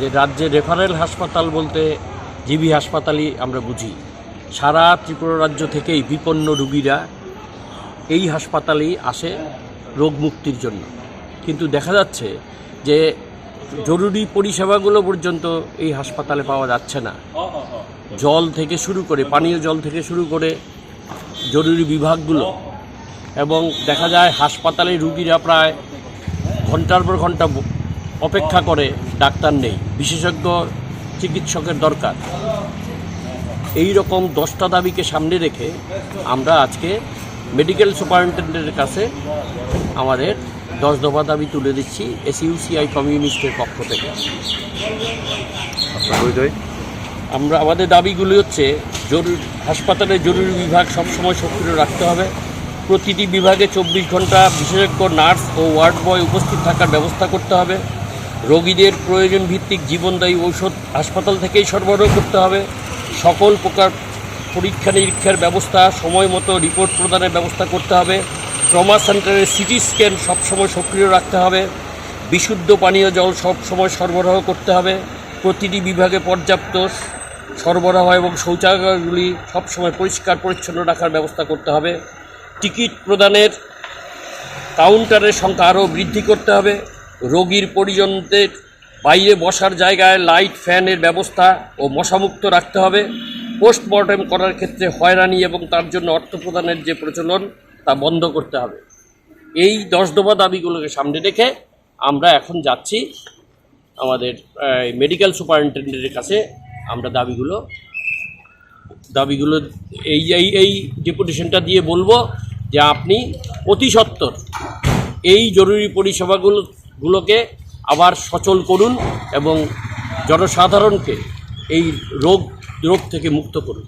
যে রাজ্যে রেফারেল হাসপাতাল বলতে জিবি হাসপাতালই আমরা বুঝি। সারা ত্রিপুরা রাজ্য থেকেই বিপন্ন রুগীরা এই হাসপাতালেই আসে রোগ মুক্তির জন্য। কিন্তু দেখা যাচ্ছে যে জরুরি পরিষেবাগুলো পর্যন্ত এই হাসপাতালে পাওয়া যাচ্ছে না। জল থেকে শুরু করে, পানীয় জল থেকে শুরু করে জরুরি বিভাগগুলো। এবং দেখা যায় হাসপাতালে রুগীরা প্রায় ঘণ্টার পর ঘণ্টা অপেক্ষা করে ডাক্তার নেই বিশেষজ্ঞ চিকিৎসকের দরকার। এই রকম দশটা দাবিকে সামনে রেখে আমরা আজকে মেডিকেল সুপারিনটেন্ডেন্টের কাছে আমাদের দশ দফা দাবি তুলে দিচ্ছি এসইউসিআই কমিউনিস্টের পক্ষ থেকে। আমরা আমাদের দাবিগুলি হচ্ছে জরুরি হাসপাতালে জরুরি বিভাগ সবসময় সক্রিয় রাখতে হবে। প্রতিটি বিভাগে চব্বিশ ঘণ্টা বিশেষজ্ঞ নার্স ও ওয়ার্ড বয় উপস্থিত থাকার ব্যবস্থা করতে হবে। রোগীদের প্রয়োজন ভিত্তিক জীবনদায়ী ঔষধ হাসপাতাল থেকেই সরবরাহ করতে হবে। সকল প্রকার পরীক্ষা নিরীক্ষার ব্যবস্থা, সময় মতো রিপোর্ট প্রদানের ব্যবস্থা করতে হবে। ট্রমা সেন্টারের সিটি স্ক্যান সবসময় সক্রিয় রাখতে হবে। বিশুদ্ধ পানীয় জল সবসময় সরবরাহ করতে হবে। প্রতিটি বিভাগে পর্যাপ্ত সরবরাহ এবং শৌচাগারগুলি সবসময় পরিষ্কার পরিচ্ছন্ন রাখার ব্যবস্থা করতে হবে। টিকিট প্রদানের কাউন্টারের সংখ্যা আরও বৃদ্ধি করতে হবে। রোগীর পরিজনদের বাইরে বসার জায়গায় লাইট, ফ্যানের ব্যবস্থা ও মশামুক্ত রাখতে হবে। পোস্টমর্টেম করার ক্ষেত্রে হয়রানি এবং তার জন্য অর্থ প্রদানের যে প্রচলন, তা বন্ধ করতে হবে। এই দশ দফা দাবিগুলোকে সামনে রেখে আমরা এখন যাচ্ছি। আমাদের মেডিকেল সুপারিনটেন্ডেন্টের কাছে আমরা দাবিগুলো দাবিগুলো, এই এই এই ডেপুটেশনটা দিয়ে বলব যে আপনি অতি সত্বর এই জরুরি পরিষেবাগুলো গুলোকে আবার সচল করুন এবং জনসাধারণকে এই রোগ রোগ থেকে মুক্ত করুন।